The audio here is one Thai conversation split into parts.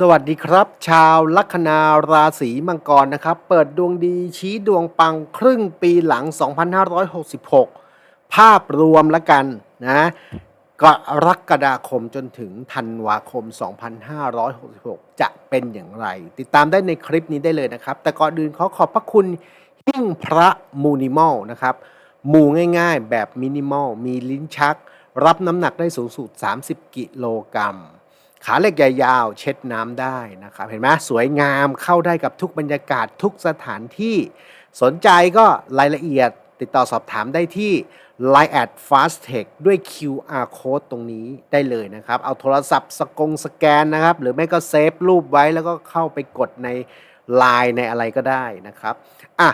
สวัสดีครับ ชาวลัคนาราศีมังกรนะครับ เปิดดวงดีชี้ดวงปังครึ่งปีหลัง 2566 ภาพรวมละกันนะกรกฎาคมจนถึงธันวาคม 2566 จะเป็นอย่างไร ติดตามได้ในคลิปนี้ได้เลยนะครับ แต่ก่อนอื่นขอขอบพระคุณหิ้งพระมูนิมอลนะครับ มูง่ายๆแบบมินิมอลมีลิ้นชัก รับน้ำหนักได้สูงสุด 30 กิโลกรัม ขาเหล็กใหญ่ยาวเช็ดน้ำได้นะครับเห็นไหมสวยงามเข้าได้กับทุกบรรยากาศทุกสถานที่ สนใจก็รายละเอียดติดต่อสอบถามได้ที่ Line at fasttech ด้วย QR code ตรงนี้ได้เลยนะครับ เอาโทรศัพท์สกงสแกนนะครับ หรือไม่ก็เซฟรูปไว้แล้วก็เข้าไปกดใน Line ในอะไรก็ได้นะครับ อะ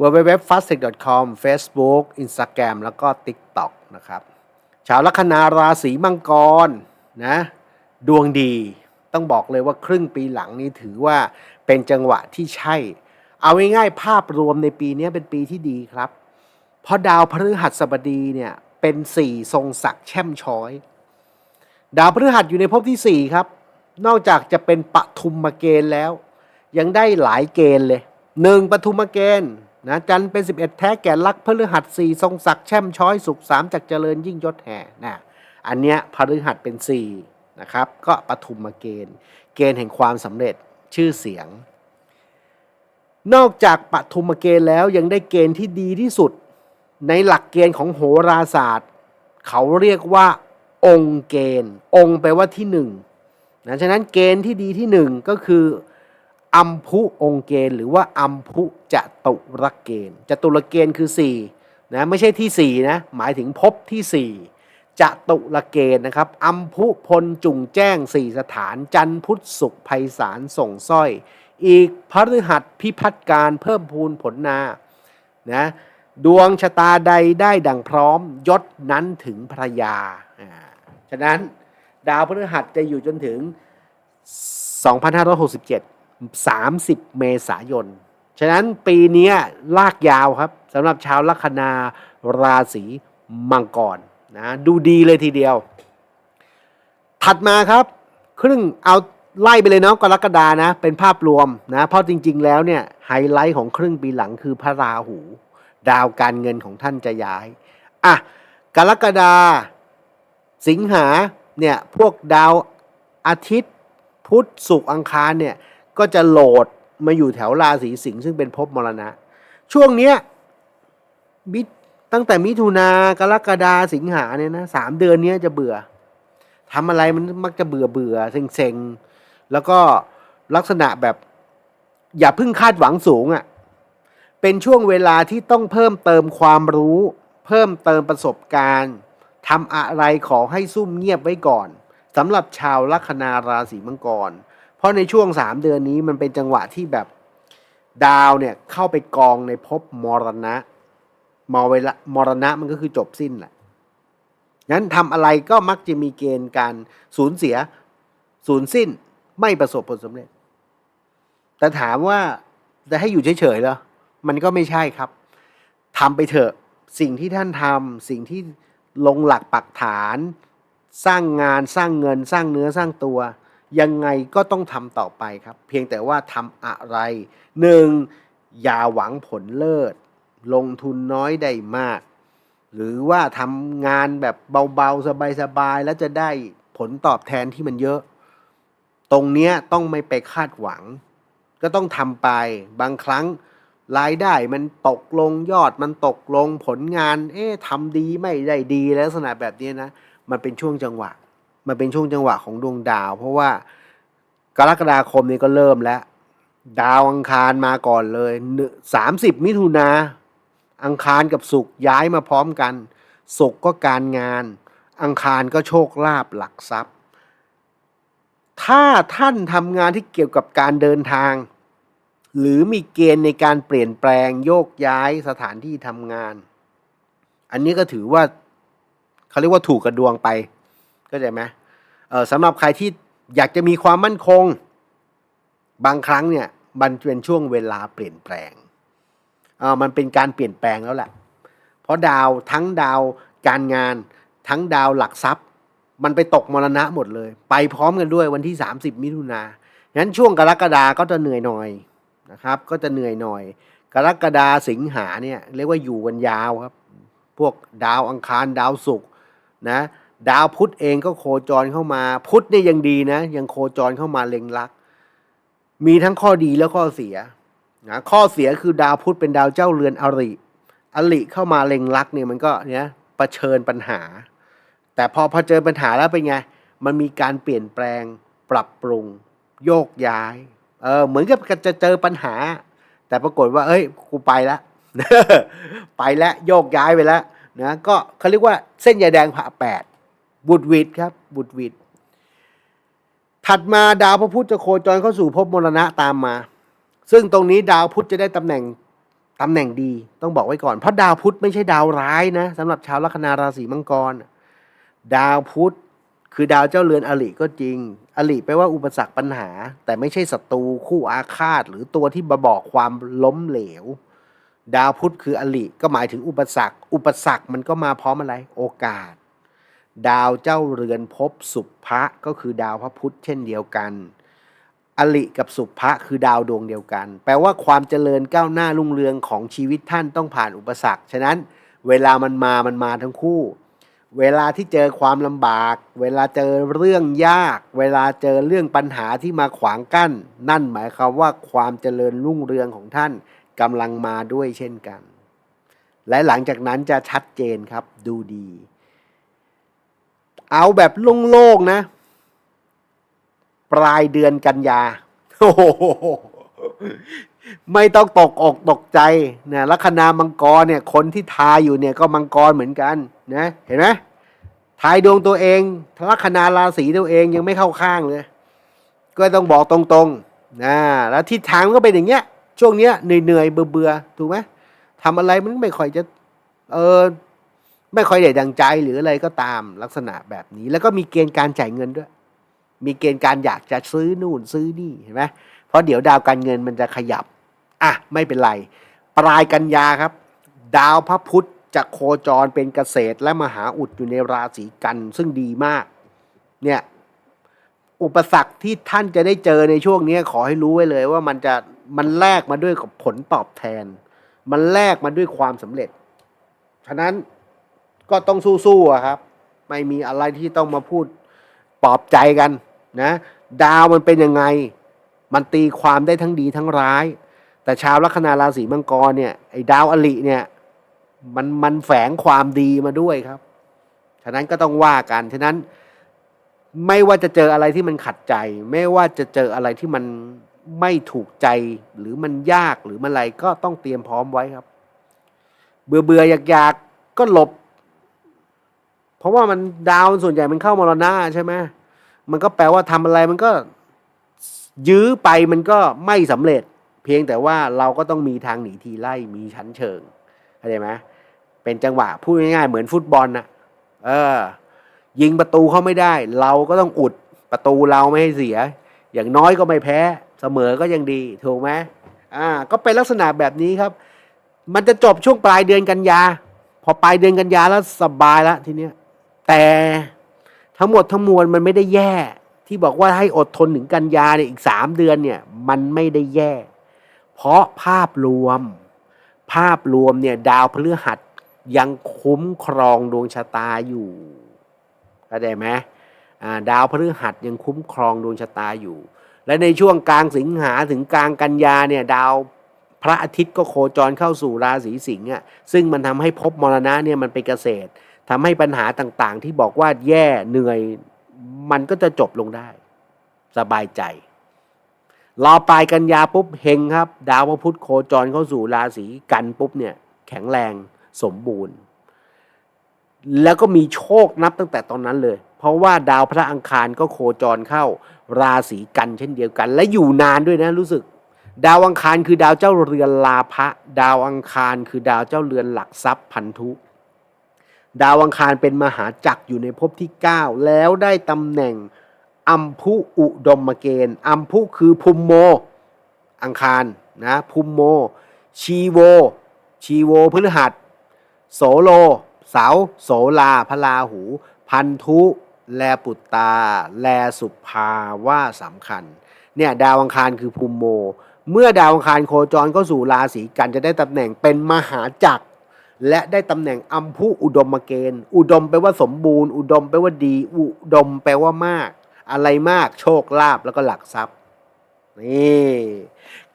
www.fasttech.com Facebook Instagram แล้วก็ TikTok นะครับ ชาวลัคนาราศีมังกรนะ ดวงดีต้องบอกเลยว่าครึ่งปีหลังนี้ถือว่าเป็นจังหวะที่ใช่ เอาง่ายๆภาพรวมในปีนี้เป็นปีที่ดีครับ เพราะดาวพฤหัสบดีเนี่ยเป็นสี่ทรงศักดิ์แช่มช้อย ดาวพฤหัสอยู่ในภพที่สี่ครับ นอกจากจะเป็นปทุมเกณฑ์แล้ว ยังได้หลายเกณฑ์เลยหนึ่งปทุมเกณฑ์นะจันเป็น 11 แท้แก่ลักพฤหัสสี่ทรงศักดิ์แช่มช้อยสุขสามจากเจริญยิ่งยศแห่นะอันเนี้ยพฤหัสเป็นสี่ นะครับก็ปทุมมาเกณฑ์ เกณฑ์แห่งความสำเร็จชื่อเสียง นอกจากปทุมเกณฑ์แล้วยังได้เกณฑ์ที่ดีที่สุด ในหลักเกณฑ์ของโหราศาสตร์ เขาเรียกว่า องค์เกณฑ์ องค์แปลว่าที่หนึ่งนะฉะนั้นเกณฑ์ที่ดีที่หนึ่งก็คืออัมพุองค์เกณฑ์ หรือว่าอัมพุจตุรเกณฑ์จตุรเกณฑ์คือ4นะไม่ใช่ที่4นะหมายถึงภพที่4 จตุรเกณฑ์นะครับ อัมพุพลจุงแจ้ง4สถาน จันพุทธสุขภัยสารส่งสร้อย อีกพฤหัสพิพัฒการเพิ่มพูนผลนานะดวงชะตาใดได้ดังพร้อมยศนั้นถึงภรยา ฉะนั้นดาวพฤหัสจะอยู่จนถึง 2567 30 เมษายน ฉะนั้นปีนี้ลากยาวครับสำหรับชาวลัคนาราศีมังกร นะดูดีเลยทีเดียว ถัดมาครับ ครึ่งเอาไล่ไปเลยเนาะกรกฎานะ เป็นภาพรวมนะเพราะจริง ๆ แล้วเนี่ยไฮไลท์ของครึ่งปีหลังคือพระราหู ดาวการเงินของท่านจะย้ายอะกรกฎาสิงหาเนี่ยพวกดาวอาทิตย์ พุธศุกร์อังคารเนี่ยก็จะโหลดมาอยู่แถวราศีสิงห์ซึ่งเป็นภพมรณะ ช่วงเนี้ยมิ ตั้งแต่มิถุนากรกฎาสิงหาเนี่ยนะสามเดือนนี้จะเบื่อทำอะไรมันมักจะเบื่อเบื่อเซ็งเซ็งๆแล้วก็ลักษณะแบบอย่าเพิ่งคาดหวังสูงอะ่ะเป็นช่วงเวลาที่ต้องเพิ่มเติมความรู้ เพิ่มเติมประสบการณ์ทำอะไรขอให้ซุ่มเงียบไว้ก่อนสำหรับชาวลัคนาราศีมังกร เพราะในช่วงสามเดือนนี้มันเป็นจังหวะที่แบบดาวเนี่ยเข้าไปกองในภพมรณะ มรเวลามรณะมันก็คือจบสิ้นแหละงั้นทำอะไรก็มักจะมีเกณฑ์การสูญเสียสูญสิ้นไม่ประสบผลสำเร็จ แต่ถามว่าจะให้อยู่เฉยๆเหรอมันก็ไม่ใช่ครับทำไปเถอะสิ่งที่ท่านทำสิ่งที่ลงหลักปักฐาน สร้างงานสร้างเงินสร้างเนื้อสร้างตัว ยังไงก็ต้องทำต่อไปครับ เพียงแต่ว่าทำอะไรหนึ่งอย่าหวังผลเลิศ ลงทุนน้อยได้มาก หรือว่าทำงานแบบเบาๆ สบายๆ แล้วจะได้ผลตอบแทนที่มันเยอะ ตรงเนี้ยต้องไม่ไปคาดหวัง ก็ต้องทำไปบางครั้งรายได้มันตกลงยอดมันตกลงผลงาน เอ๊ะทำดีไม่ได้ดีลักษณะแบบนี้นะ มันเป็นช่วงจังหวะ มันเป็นช่วงจังหวะของดวงดาว เพราะว่ากรกฎาคมนี้ก็เริ่มแล้ว ดาวอังคารมาก่อนเลยสามสิบมิถุนา อังคารกับศุกร์ย้ายมาพร้อมกันศุกร์ก็การงาน อังคารก็โชคลาภหลักทรัพย์ ถ้าท่านทำงานที่เกี่ยวกับการเดินทาง หรือมีเกณฑ์ในการเปลี่ยนแปลงโยกย้ายสถานที่ทำงาน อันนี้ก็ถือว่าเขาเรียกว่าถูกกระดวงไปเข้าใจไหมสำหรับใครที่อยากจะมีความมั่นคง บางครั้งเนี่ยมันเป็นช่วงเวลาเปลี่ยนแปลง มันเป็นการเปลี่ยนแปลงแล้วแหละ เพราะดาวทั้งดาวการงาน ทั้งดาวหลักทรัพย์ มันไปตกมรณะหมดเลย ไปพร้อมกันด้วยวันที่ 30 มิถุนางั้นช่วงกรกฎาก็จะเหนื่อยหน่อยนะครับ ก็จะเหนื่อยหน่อย กรกฎาสิงหาเนี่ยเรียกว่าอยู่กันยาวครับ พวกดาวอังคารดาวศุกร์นะดาวพุธเองก็โคจรเข้ามา พุธเนี่ยยังดีนะ ยังโคจรเข้ามาเล็งลัก มีทั้งข้อดีและข้อเสีย นะข้อเสียคือดาวพุธเป็นดาวเจ้าเรือนอริอริเข้ามาเล็งลักเนี่ยมันก็เนี่ยเชิญปัญหา แต่พอพอเจอปัญหาแล้วเป็นไง มันมีการเปลี่ยนแปลงปรับปรุง โยกย้ายเออเหมือนกับจะเจอปัญหา แต่ปรากฏว่า เอ้ยกูไปแล้วไปแล้วโยกย้ายไปแล้วนะก็เขาเรียกว่าเส้นใยแดงผ่าแปดบุตรวิดครับ บุตรวิดถัดมาดาวพระพุธจะโคจรเข้าสู่ภพมรณะตามมา ซึ่งตรงนี้ดาวพุธจะได้ตำแหน่งตำแหน่งดีต้องบอกไว้ก่อน เพราะดาวพุธไม่ใช่ดาวร้ายนะสำหรับชาวลัคนาราศีมังกร ดาวพุธคือดาวเจ้าเรือนอริก็จริงอริแปลว่าอุปสรรคปัญหา แต่ไม่ใช่ศัตรูคู่อาฆาต หรือตัวที่มาบอกความล้มเหลว ดาวพุธคืออริก็หมายถึงอุปสรรค อุปสรรคมันก็มาพร้อมอะไร โอกาส ดาวเจ้าเรือนภพสุภะก็คือดาวพระพุธเช่นเดียวกัน อลิกับสุภะคือดาวดวงเดียวกัน แปลว่าความเจริญก้าวหน้ารุ่งเรืองของชีวิตท่านต้องผ่านอุปสรรค ฉะนั้นเวลามันมามันมาทั้งคู่ เวลาที่เจอความลำบาก เวลาเจอเรื่องยาก เวลาเจอเรื่องปัญหาที่มาขวางกั้น นั่นหมายความว่าความเจริญรุ่งเรืองของท่านกำลังมาด้วยเช่นกัน และหลังจากนั้นจะชัดเจนครับดูดี เอาแบบโล่งๆนะ ปลายเดือนกันยาโอ้โหไม่ต้องตกอกตกใจนะลัคนามังกรเนี่ย คนที่ทายอยู่เนี่ยก็มังกรเหมือนกันนะเห็นไหมทายดวงตัวเองลัคนาราศีตัวเองยังไม่เข้าข้างเลย ก็ต้องบอกตรงๆนะแล้วทิศทางก็เป็นอย่างเงี้ย ช่วงเนี้ยเหนื่อยๆเบื่อๆถูกไหมทำอะไรมันไม่ค่อยจะ เออไม่ค่อยได้ดังใจหรืออะไรก็ตามลักษณะแบบนี้ แล้วก็มีเกณฑ์การจ่ายเงินด้วย มีเกณฑ์การอยากจะซื้อนู่นซื้อนี่เห็นไหมเพราะเดี๋ยวดาวการเงินมันจะขยับ อะ ไม่เป็นไร ปลายกันยาครับ ดาวพระพุธจะโคจรเป็นเกษตรและมหาอุดอยู่ในราศีกันซึ่งดีมาก เนี่ย อุปสรรคที่ท่านจะได้เจอในช่วงนี้ขอให้รู้ไว้เลยว่ามันจะมันแลกมาด้วยกับผลตอบแทน มันแลกมาด้วยความสำเร็จ ฉะนั้นก็ต้องสู้ๆครับ ไม่มีอะไรที่ต้องมาพูด ปลอบใจกันนะดาวมันเป็นยังไง มันตีความได้ทั้งดีทั้งร้าย แต่ชาวลัคนาราศีมังกรเนี่ยไอ้ดาวอลิเนี่ยมันมันแฝงความดีมาด้วยครับ ฉะนั้นก็ต้องว่ากัน ฉะนั้นไม่ว่าจะเจออะไรที่มันขัดใจ ไม่ว่าจะเจออะไรที่มันไม่ถูกใจหรือมันยากหรือมันอะไรก็ต้องเตรียมพร้อมไว้ครับ เบื่อเบื่ออยากอยากก็หลบ ราะว่ามันดาวส่วนใหญ่มันเข้ามรณะใช่ไหมมันก็แปลว่าทำอะไรมันก็ยื้อไปมันก็ไม่สำเร็จ เพียงแต่ว่าเราก็ต้องมีทางหนีทีไล่มีชั้นเชิงเข้าใจไหมเป็นจังหวะพูดง่ายๆเหมือนฟุตบอลนะเออ ยิงประตูเขาไม่ได้ เราก็ต้องอุดประตูเราไม่ให้เสีย อย่างน้อยก็ไม่แพ้เสมอก็ยังดีถูกไหมอ่า ก็เป็นลักษณะแบบนี้ครับ มันจะจบช่วงปลายเดือนกันยา พอปลายเดือนกันยาแล้วสบายแล้วทีเนี้ย แต่ทั้งหมดทั้งมวลมันไม่ได้แย่ ที่บอกว่าให้อดทนถึงกันยาเนี่ยอีกสามเดือนเนี่ย มันไม่ได้แย่ เพราะภาพรวม ภาพรวมเนี่ย ดาวพฤหัสยังคุ้มครองดวงชะตาอยู่เข้าใจไหมดาวพฤหัสยังคุ้มครองดวงชะตาอยู่ และในช่วงกลางสิงหาถึงกลางกันยาเนี่ย ดาวพระอาทิตย์ก็โคจรเข้าสู่ราศีสิงห์อะซึ่งมันทำให้ภพมรณะเนี่ยมันเป็นเกษตร ทำให้ปัญหาต่างๆ ที่บอกว่าแย่เหนื่อย มันก็จะจบลงได้ สบายใจรอปลายกันยาปุ๊บเฮงครับ ดาวพระพุธโคจรเข้าสู่ราศีกันปุ๊บเนี่ยแข็งแรงสมบูรณ์ แล้วก็มีโชคนับตั้งแต่ตอนนั้นเลย เพราะว่าดาวพระอังคารก็โคจรเข้าราศีกันเช่นเดียวกัน และอยู่นานด้วยนะรู้สึก ดาวอังคารคือดาวเจ้าเรือนลาภะดาวอังคารคือดาวเจ้าเรือนหลักทรัพย์พันธุ ดาวอังคารเป็นมหาจักรอยู่ในภพที่ 9 แล้วได้ตำแหน่งอัมพุอุดมเกณฑ์อัมพุคือภูมโม อังคารนะภูมโม ชีโว ชีโวพฤหัส โสโล เสา โสลาพลาหู พันธุ แลปุตตา แลสุภาว่าสำคัญ เนี่ยดาวอังคารคือภูมโม เมื่อดาวอังคารโคจรเข้าสู่ราศีกันจะได้ตำแหน่งเป็นมหาจักร และได้ตำแหน่งอัมพุอุดมเกณฑ์ อุดมแปลว่าสมบูรณ์ อุดมแปลว่าดี อุดมแปลว่ามาก อะไรมากโชคลาภแล้วก็หลักทรัพย์นี่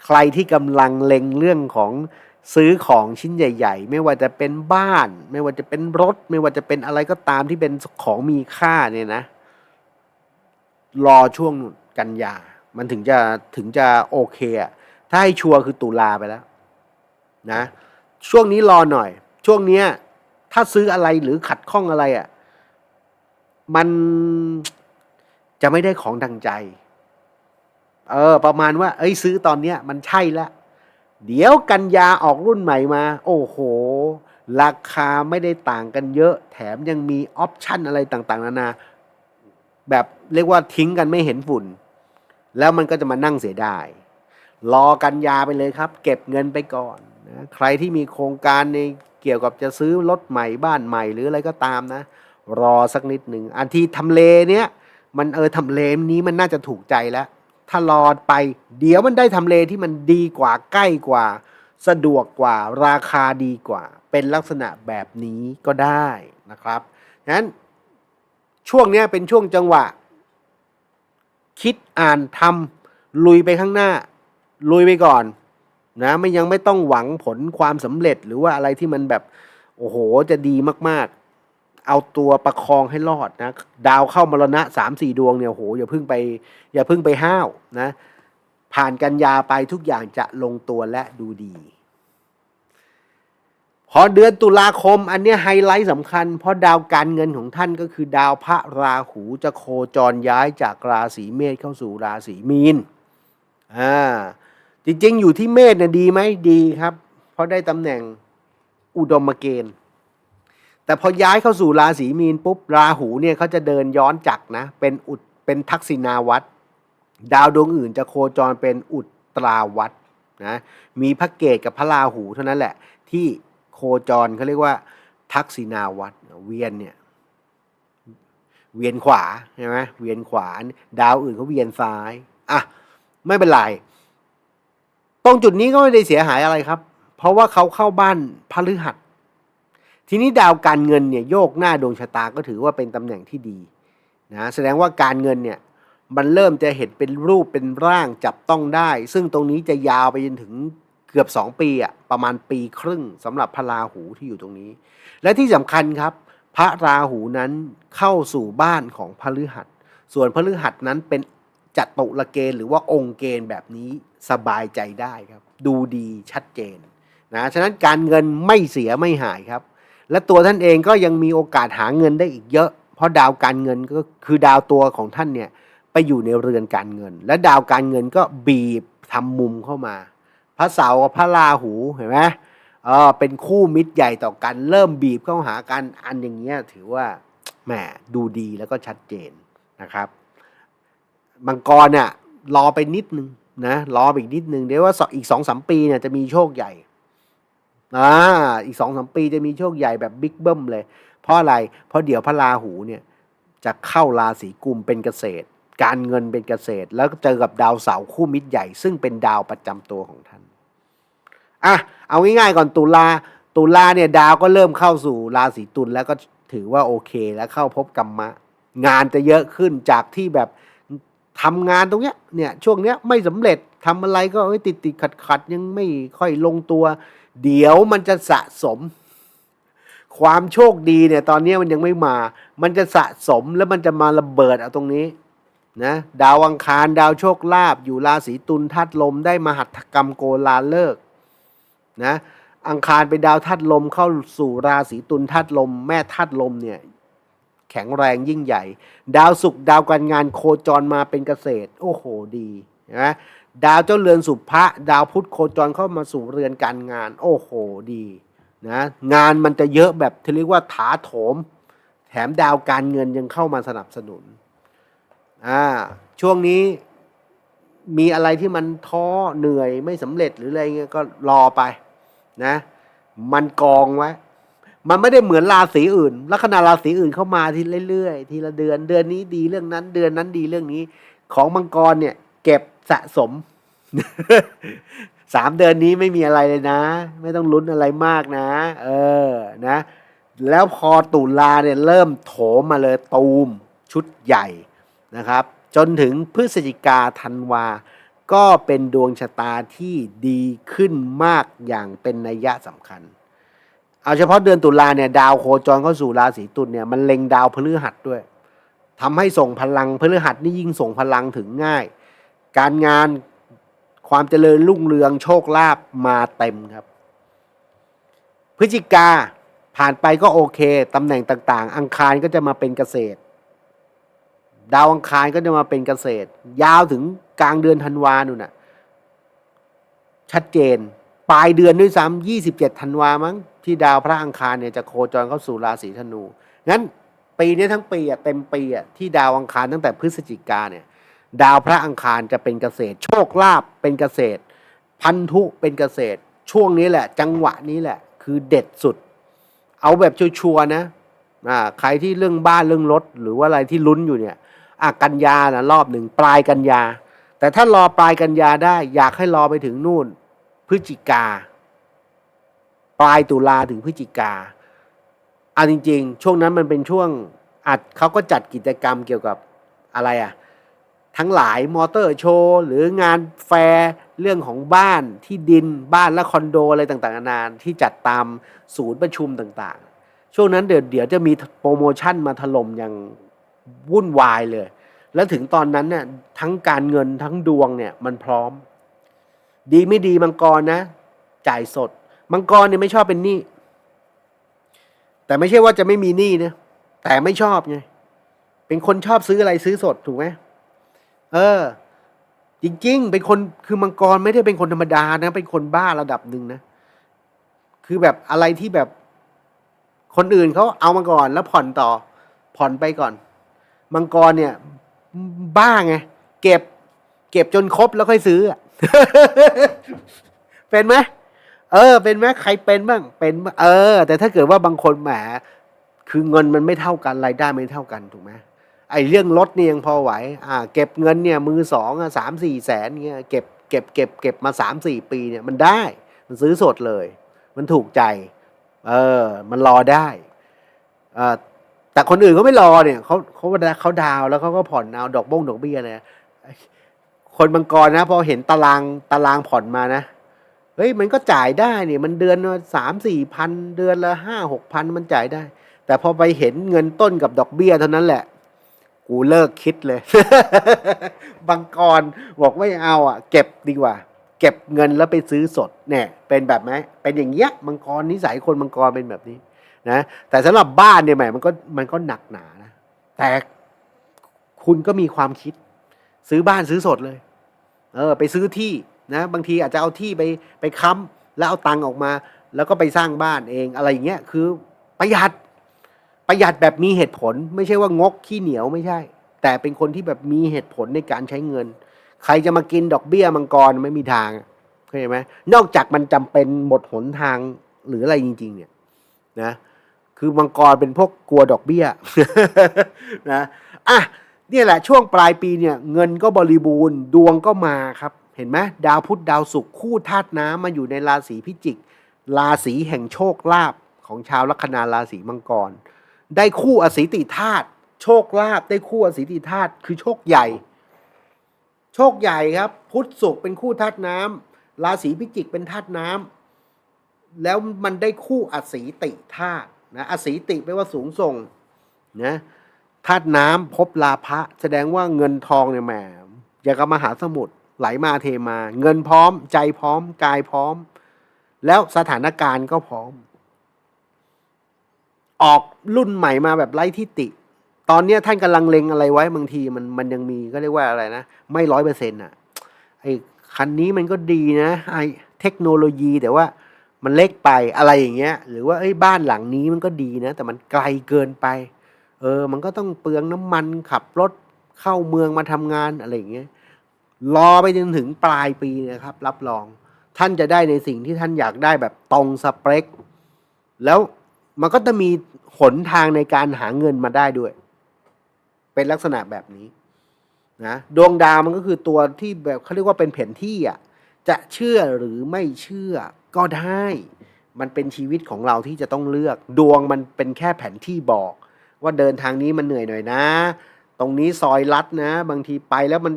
ใครที่กำลังเล็งเรื่องของซื้อของชิ้นใหญ่ ๆ ไม่ว่าจะเป็นบ้าน ไม่ว่าจะเป็นรถ ไม่ว่าจะเป็นอะไรก็ตามที่เป็นของมีค่าเนี่ยนะ รอช่วงกันยา มันถึงจะถึงจะโอเคอะถ้าให้ชัวร์คือตุลาไปแล้ว นะ ช่วงนี้รอหน่อย ช่วงเนี้ย ถ้าซื้ออะไรหรือขัดข้องอะไรอะ่ะ มันจะไม่ได้ของดังใจ เออ ประมาณว่า เอ้ยซื้อตอนเนี้ย มันใช่แล้วเดี๋ยวกันยาออกรุ่นใหม่มา โอ้โห ราคาไม่ได้ต่างกันเยอะ แถมยังมีออปชั่นอะไรต่างๆ นานา แบบเรียกว่าทิ้งกันไม่เห็นฝุ่น แล้วมันก็จะมานั่งเสียดาย รอกันยาไปเลยครับ เก็บเงินไปก่อนนะใครที่มีโครงการใน เกี่ยวกับจะซื้อรถใหม่บ้านใหม่หรืออะไรก็ตามนะ รอสักนิดหนึ่งอันที่ทำเลเนี้ยมันเออทำเลนี้มันน่าจะถูกใจแล้ว ถ้ารอไปเดี๋ยวมันได้ทำเลที่มันดีกว่าใกล้กว่า สะดวกกว่าราคาดีกว่า เป็นลักษณะแบบนี้ก็ได้นะครับฉะนั้นช่วงนี้เป็นช่วงจังหวะ คิดอ่านทำลุยไปข้างหน้า ลุยไปก่อน นะไม่ยังไม่ต้องหวังผลความสำเร็จหรือว่าอะไรที่มันแบบโอ้โหจะดีมากๆ เอาตัวประคองให้รอดนะดาวเข้ามรณะสามสี่ดวงเนี่ยโหอย่าเพิ่งไป อย่าเพิ่งไปห้าวนะผ่านกันยาไปทุกอย่างจะลงตัวและดูดี พอเดือนตุลาคมอันนี้ไฮไลท์สำคัญ เพราะดาวการเงินของท่านก็คือดาวพระราหูจะโคจรย้ายจากราศีเมษเข้าสู่ราศีมีนอ่า จริงๆ อยู่ที่เมษเนี่ยดีไหมดีครับ เพราะได้ตำแหน่งอุดมเกณฑ์แต่พอย้ายเข้าสู่ราศีมีนปุ๊บราหูเนี่ยเขาจะเดินย้อนจักรนะ เป็นอุดเป็นทักษิณาวัตรดาวดวงอื่นจะโคจรเป็นอุตราวัตรนะมีพระเกตกับพระราหูเท่านั้นแหละ ที่โคจรเขาเรียกว่า ทักษิณาวัตรเวียนเนี่ยเวียนขวาใช่ไหมเวียนขวา ดาวอื่นเขาเวียนซ้ายอะไม่เป็นไร ตรงจุดนี้ก็ไม่ได้เสียหายอะไรครับ เพราะว่าเขาเข้าบ้านพฤหัส ทีนี้ดาวการเงินเนี่ยโยกหน้าดวงชะตาก็ถือว่าเป็นตำแหน่งที่ดีนะแสดงว่าการเงินเนี่ยมันเริ่มจะเห็นเป็นรูปเป็นร่างจับต้องได้ ซึ่งตรงนี้จะยาวไปจนถึงเกือบ 2 ปีอะประมาณปีครึ่งสำหรับพระราหูที่อยู่ตรงนี้ และที่สำคัญครับ พระราหูนั้นเข้าสู่บ้านของพฤหัส ส่วนพฤหัสนั้นเป็น จัตุรเกณฑ์หรือว่าองค์เกณฑ์แบบนี้สบายใจได้ครับ ดูดีชัดเจนนะฉะนั้นการเงินไม่เสียไม่หายครับ และตัวท่านเองก็ยังมีโอกาสหาเงินได้อีกเยอะ เพราะดาวการเงินก็คือดาวตัวของท่านเนี่ยไปอยู่ในเรือนการเงิน และดาวการเงินก็บีบทำมุมเข้ามา พระเสาร์กับพระราหูเห็นไหมเออเป็นคู่มิตรใหญ่ต่อกันเริ่มบีบเข้าหากันอันอย่างเงี้ยถือว่าแหมดูดีแล้วก็ชัดเจนนะครับ มังกรเนี่ยรอไปนิดนึงนะรออีกนิดนึงเดี๋ยวว่าอีกสองสามปีเนี่ยจะมีโชคใหญ่อ่าอีกสองสามปีจะมีโชคใหญ่แบบบิ๊กเบิ้มเลย เพราะอะไร เพราะเดี๋ยวพระราหูเนี่ยจะเข้าราศีกุมเป็นเกษตร การเงินเป็นเกษตร แล้วเจอกับดาวเสาร์คู่มิตรใหญ่ ซึ่งเป็นดาวประจำตัวของท่านอะเอาง่ายๆก่อนตุลาตุลาเนี่ยดาวก็เริ่มเข้าสู่ราศีตุลแล้วก็ถือว่าโอเค แล้วเข้าพบกรรมะ งานจะเยอะขึ้นจากที่แบบ ทำงานตรงเนี้ยเนี่ยช่วงเนี้ยไม่สำเร็จทำอะไรก็ติดติดขัดขัดยังไม่ค่อยลงตัว เดี๋ยวมันจะสะสม ความโชคดีเนี่ยตอนนี้มันยังไม่มา มันจะสะสมแล้วมันจะมาระเบิดเอาตรงนี้นะดาวอังคารดาวโชคลาภอยู่ราศีตุลธาตุลมได้มหัตถกรรมโกลาเลิกนะอังคารเป็นดาวธาตุลมเข้าสู่ราศีตุลธาตุลม แม่ธาตุลมเนี่ย แข็งแรงยิ่งใหญ่ ดาวศุกร์ดาวการงานโคจรมาเป็นเกษตร โอ้โหดีนะดาวเจ้าเรือนสุภะดาวพุธโคจรเข้ามาสู่เรือนการงาน โอ้โหดีนะงานมันจะเยอะแบบที่เรียกว่าถาโถม แถมดาวการเงินยังเข้ามาสนับสนุนอ่าช่วงนี้มีอะไรที่มันท้อเหนื่อยไม่สำเร็จหรืออะไรเงี้ยก็รอไปนะ มันกองไว้ มันไม่ได้เหมือนราศีอื่น ลัคนาราศีอื่นเข้ามาทีเรื่อยๆ ทีละเดือน เดือนนี้ดีเรื่องนั้น เดือนนั้นดีเรื่องนี้ ของมังกรเนี่ย เก็บสะสมสามเดือนนี้ไม่มีอะไรเลยนะ ไม่ต้องลุ้นอะไรมากนะ เออนะ แล้วพอตุลาเนี่ยเริ่มโถมมาเลยตูมชุดใหญ่นะครับ จนถึงพฤศจิกาธันวา ก็เป็นดวงชะตาที่ดีขึ้นมากอย่างเป็นนัยยะสำคัญ เอาเฉพาะเดือนตุลาเนี่ยดาวโคจรเข้าสู่ราศีตุลเนี่ยมันเล็งดาวพฤหัสด้วยทำให้ส่งพลังพฤหัสนี่ยิ่งส่งพลังถึงง่าย การงานความเจริญรุ่งเรืองโชคลาภมาเต็มครับ พฤศจิกาผ่านไปก็โอเคตำแหน่งต่าง ๆ อังคารก็จะมาเป็นเกษตร ดาวอังคารก็จะมาเป็นเกษตร ยาวถึงกลางเดือนธันวาน่นน่ะชัดเจน ปลายเดือนด้วยซ้ำยี่สิบเจ็ดธันวามั้ง ที่ดาวพระอังคารเนี่ยจะโคจรเข้าสู่ราศีธนู งั้นปีนี้ทั้งปีอะเต็มปีอะที่ดาวอังคารตั้งแต่พฤศจิกาเนี่ยดาวพระอังคารจะเป็นเกษตร โชคลาภเป็นเกษตร พันธุเป็นเกษตร ช่วงนี้แหละ จังหวะนี้แหละ คือเด็ดสุด เอาแบบชัวร์นะอ่าใครที่เรื่องบ้านเรื่องรถหรือว่าอะไรที่ลุ้นอยู่เนี่ยอะกันยานะรอบหนึ่งปลายกันยา แต่ถ้ารอปลายกันยาได้ อยากให้รอไปถึงนู่น พฤศจิกา ปลายตุลาถึงพฤศจิกาเอาจริง ๆ ช่วงนั้นมันเป็นช่วงอัดเขาก็จัดกิจกรรมเกี่ยวกับอะไรอะทั้งหลายมอเตอร์โชว์หรืองานแฟร์เรื่องของบ้านที่ดินบ้านและคอนโดอะไรต่างๆนานาที่จัดตามศูนย์ประชุมต่างๆ ช่วงนั้นเดี๋ยวเดี๋ยวจะมีโปรโมชั่นมาถล่มอย่างวุ่นวายเลย แล้วถึงตอนนั้นเนี่ยทั้งการเงินทั้งดวงเนี่ยมันพร้อม ดีไม่ดีมังกรนะ จ่ายสด มังกรเนี่ยไม่ชอบเป็นหนี้แต่ไม่ใช่ว่าจะไม่มีหนี้นะแต่ไม่ชอบไงเป็นคนชอบซื้ออะไรซื้อสดถูกไหมเออ จริง ๆ เป็นคนคือมังกรไม่ได้เป็นคนธรรมดานะ เป็นคนบ้าระดับหนึ่งนะคือแบบอะไรที่แบบคนอื่นเขาเอามาก่อนแล้วผ่อนต่อ ผ่อนไปก่อน มังกรเนี่ย บ้าไงเก็บ เก็บจนครบแล้วค่อยซื้อเป็นไหม เออ เป็นไหมใครเป็นบ้างเป็นบ้างเออ แต่ถ้าเกิดว่าบางคนแหมคือเงินมันไม่เท่ากันรายได้ไม่เท่ากันถูกไหมไอ้เรื่องรถเนี่ยยังพอไหวอ่า เก็บเงินเนี่ยมือสองอะสามสี่แสนเงี้ยเก็บเก็บเก็บเก็บมาสามสี่ปีเนี่ยมันได้ มันซื้อสดเลย มันถูกใจ เออ มันรอได้เออแต่คนอื่นเขาไม่รอเนี่ยเขาเขาเขาดาวแล้วเขาก็ผ่อนเอาดอกบ้งดอกเบี้ยเลยคนบางกรนะพอเห็นตารางตารางผ่อนมานะ เฮ้ยมันก็จ่ายได้เนี่ยมันเดือนสามสี่พันเดือนละห้าหกพันมันจ่ายได้ แต่พอไปเห็นเงินต้นกับดอกเบี้ยเท่านั้นแหละ กูเลิกคิดเลยบางกรบอกไม่เอาอะ เก็บดีกว่า เก็บเงินแล้วไปซื้อสดเนี่ย เป็นแบบไหมเป็นอย่างเงี้ยมังกรนิสัยคนมังกรเป็นแบบนี้นะแต่สำหรับบ้านเนี่ยแหมมันก็มันก็หนักหนานะแต่คุณก็มีความคิด ซื้อบ้านซื้อสดเลย เออ ไปซื้อที่ นะบางทีอาจจะเอาที่ไปไปค้ำแล้วเอาตังออกมา แล้วก็ไปสร้างบ้านเองอะไรอย่างเงี้ยคือประหยัดประหยัดแบบมีเหตุผล ไม่ใช่ว่างกขี้เหนียวไม่ใช่ แต่เป็นคนที่แบบมีเหตุผลในการใช้เงิน ใครจะมากินดอกเบี้ยมังกรไม่มีทางเข้าใจไหมนอกจากมันจำเป็นหมดหนทางหรืออะไรจริง ๆ เนี่ยนะคือมังกรเป็นพวกกลัวดอกเบี้ยนะอะเนี่ยแหละช่วงปลายปีเนี่ย เงินก็บริบูรณ์ดวงก็มาครับ เห็นไหมดาวพุธดาวศุกร์คู่ธาตุน้ำมาอยู่ในราศีพิจิก ราศีแห่งโชคลาภของชาวลัคนาราศีมังกร ได้คู่อสิติธาตุโชคลาภได้คู่อสิติธาตุคือโชคใหญ่ โชคใหญ่ครับ พุธศุกร์เป็นคู่ธาตุน้ำราศีพิจิกเป็นธาตุน้ำแล้วมันได้คู่อสีติธาตุนะอสีติแปลว่าสูงส่งนะธาตุน้ำพบลาภะแสดงว่าเงินทองเนี่ยแหมอย่างกับมหาสมุทร ไหลมาเทมา เงินพร้อม ใจพร้อม กายพร้อม แล้วสถานการณ์ก็พร้อม ออกรุ่นใหม่มาแบบไร้ทิฏฐิตอนเนี้ยท่านกำลังเล็งอะไรไว้บางทีมันมันยังมีก็เรียกว่าอะไรนะ ไม่ร้อยเปอร์เซ็นต์อะไอ้คันนี้มันก็ดีนะไอ้เทคโนโลยีแต่ว่ามันเล็กไปอะไรอย่างเงี้ย หรือว่าไอ้ยบ้านหลังนี้มันก็ดีนะ แต่มันไกลเกินไป เออ มันก็ต้องเปลืองน้ำมันขับรถเข้าเมืองมาทำงานอะไรอย่างเงี้ย รอไปจนถึงปลายปีนะครับ รับรอง ท่านจะได้ในสิ่งที่ท่านอยากได้แบบตรงสเปค แล้วมันก็จะมีหนทางในการหาเงินมาได้ด้วย เป็นลักษณะแบบนี้นะดวงดาวมันก็คือตัวที่แบบเขาเรียกว่าเป็นแผนที่อะจะเชื่อหรือไม่เชื่อก็ได้ มันเป็นชีวิตของเราที่จะต้องเลือก ดวงมันเป็นแค่แผนที่บอก ว่าเดินทางนี้มันเหนื่อยหน่อยนะ ตรงนี้ซอยลัดนะ บางทีไปแล้วมัน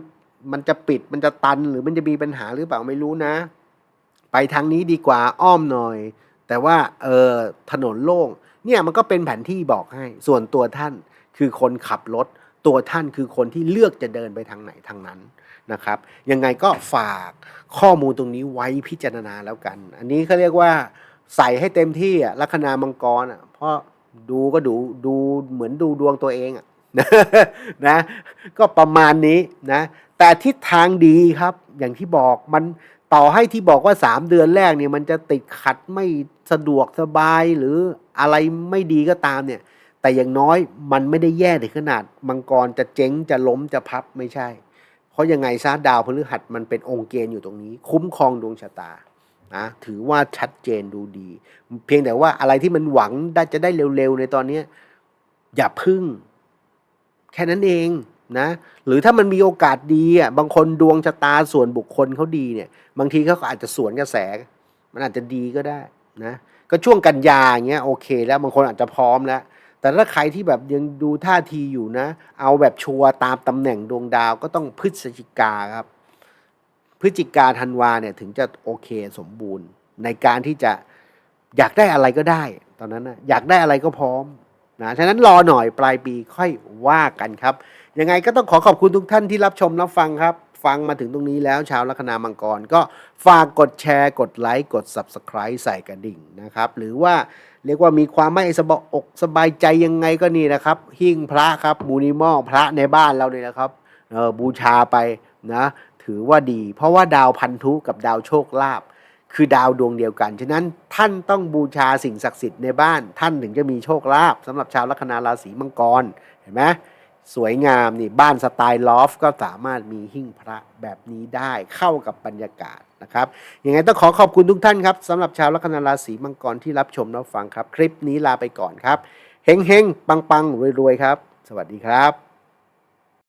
มันจะปิดมันจะตันหรือมันจะมีปัญหาหรือเปล่าไม่รู้นะ ไปทางนี้ดีกว่าอ้อมหน่อย แต่ว่าเออถนนโล่งเนี่ยมันก็เป็นแผนที่บอกให้ ส่วนตัวท่านคือคนขับรถ ตัวท่านคือคนที่เลือกจะเดินไปทางไหนทางนั้นนะครับ ยังไงก็ฝากข้อมูลตรงนี้ไว้พิจารณาแล้วกัน อันนี้เขาเรียกว่าใส่ให้เต็มที่อะลัคนามังกรอะเพราะดูก็ดูดูเหมือนดูดวงตัวเองอะ นะก็ประมาณนี้นะแต่ทิศทางดีครับอย่างที่บอกมันต่อให้ที่บอกว่า 3 เดือนแรกเนี่ยมันจะติดขัดไม่สะดวกสบายหรืออะไรไม่ดีก็ตามเนี่ย แต่อย่างน้อยมันไม่ได้แย่ถึงขนาด มังกรจะเจ๊งจะล้มจะพับไม่ใช่ เพราะยังไงซะดาวพฤหัสมันเป็นองค์เกณฑ์อยู่ตรงนี้ คุ้มครองดวงชะตานะถือว่าชัดเจนดูดี เพียงแต่ว่าอะไรที่มันหวังได้จะได้เร็วๆในตอนนี้อย่าพึ่ง แค่นั้นเองนะหรือถ้ามันมีโอกาสดีอะบางคนดวงชะตาส่วนบุคคลเขาดีเนี่ย บางทีเขาอาจจะสวนกระแส มันอาจจะดีก็ได้นะก็ช่วงกันยาเงี้ยโอเค แล้วบางคนอาจจะพร้อมแล้ว แต่ถ้าใครที่แบบยังดูท่าทีอยู่นะ เอาแบบชัวร์ตามตำแหน่งดวงดาวก็ต้องพฤศจิกาครับ พฤศจิกาธันวาเนี่ยถึงจะโอเคสมบูรณ์ ในการที่จะอยากได้อะไรก็ได้ ตอนนั้นนะอยากได้อะไรก็พร้อม นะฉะนั้นรอหน่อยปลายปีค่อยว่ากันครับ ยังไงก็ต้องขอขอบคุณทุกท่านที่รับชมรับฟังครับ ฟังมาถึงตรงนี้แล้วชาวลัคนามังกร ก็ฝากกดแชร์ กดไลค์ กด Subscribe ใส่กระดิ่งนะครับ หรือว่าเรียกว่ามีความไม่สบายอกสบายใจยังไงก็นี่นะครับ หิ้งพระครับบูนิมอลพระในบ้านเราเนี่ยนะครับเออบูชาไปนะถือว่าดี เพราะว่าดาวพันธุกับดาวโชคลาภ คือดาวดวงเดียวกัน ฉะนั้นท่านต้องบูชาสิ่งศักดิ์สิทธิ์ในบ้าน ท่านถึงจะมีโชคลาภสำหรับชาวลัคนาราศีมังกร เห็นไหมสวยงามนี่บ้านสไตล์ลอฟก็สามารถมีหิ้งพระแบบนี้ได้เข้ากับบรรยากาศนะครับยังไงต้องขอขอบคุณทุกท่านครับสำหรับชาวลัคนาราศีมังกรที่รับชมรับฟังครับ คลิปนี้ลาไปก่อนครับเฮงเฮงปังปังรวยรวยๆครับ สวัสดีครับ